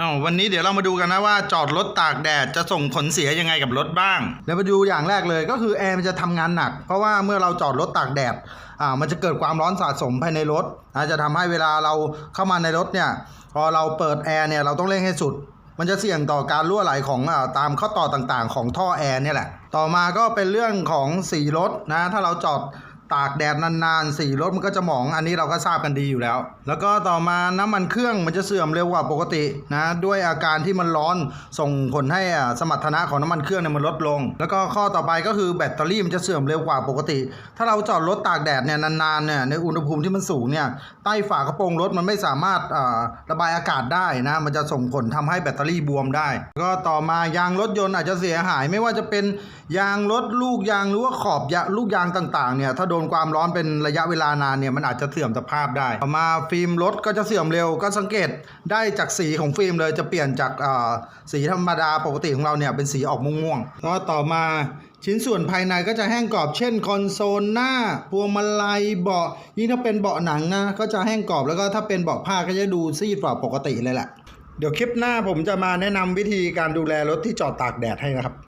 อ้าววันนี้เดี๋ยวเรามาดูกันนะว่าจอดรถตากแดดจะส่งผลเสียยังไงกับรถบ้าง แล้วมาดูอย่างแรกเลยก็คือแอร์มันจะทำงานหนัก เพราะว่าเมื่อเราจอดรถตากแดดอ่ามันจะเกิดความร้อนสะสมภายในรถนะจะทำให้เวลาเราเข้ามาในรถเนี่ยพอเราเปิดแอร์เนี่ยเราต้องเร่งให้สุด มันจะเสี่ยงต่อการรั่วไหลของอาตามข้อต่อต่างๆ ของท่อแอร์เนี่ยแหละต่อมาก็เป็นเรื่องของสีรถนะถ้าเราจอด ตากแดดนานๆสีรถมันก็จะหมองอันนี้เราก็ทราบกันดีอยู่แล้ว แล้วก็ต่อมาน้ำมันเครื่องมันจะเสื่อมเร็วกว่าปกตินะด้วยอาการที่มันร้อนส่งผลให้อ่าสมรรถนะของน้ำมันเครื่องเนี่ยมันลดลง แล้วก็ข้อต่อไปก็คือแบตเตอรี่มันจะเสื่อมเร็วกว่าปกติ ถ้าเราจอดรถตากแดดเนี่ยนานๆเนี่ยในอุณหภูมิที่มันสูงเนี่ยใต้ฝากระโปรงรถมันไม่สามารถอ่าระบายอากาศได้นะมันจะส่งผลทำให้แบตเตอรี่บวมได้ ก็ต่อมายางรถยนต์อาจจะเสียหายไม่ว่าจะเป็นยางรถลูกยางหรือว่าขอบยางลูกยางต่างๆเนี่ยถ้าโดนความร้อนเป็นระยะเวลานานเนี่ยมันอาจจะเสื่อมสภาพได้ต่อมาฟิล์มรถก็จะเสื่อมเร็ว ก็สังเกตได้จากสีของฟิล์มเลยจะเปลี่ยนจากสีธรรมดาปกติของเราเนี่ยเป็นสีออกม่วงๆแล้วก็ต่อมาชิ้นส่วนภายในก็จะแห้งกรอบเช่นคอนโซลหน้าพวงมาลัยเบาะยิ่งถ้าเป็นเบาะหนังนะก็จะแห้งกรอบแล้วก็ถ้าเป็นเบาะผ้าก็จะดูซีดกว่าปกติเลยแหละเดี๋ยวคลิปหน้าผมจะมาแนะนำวิธีการดูแลรถที่จอดตากแดดให้นะครับ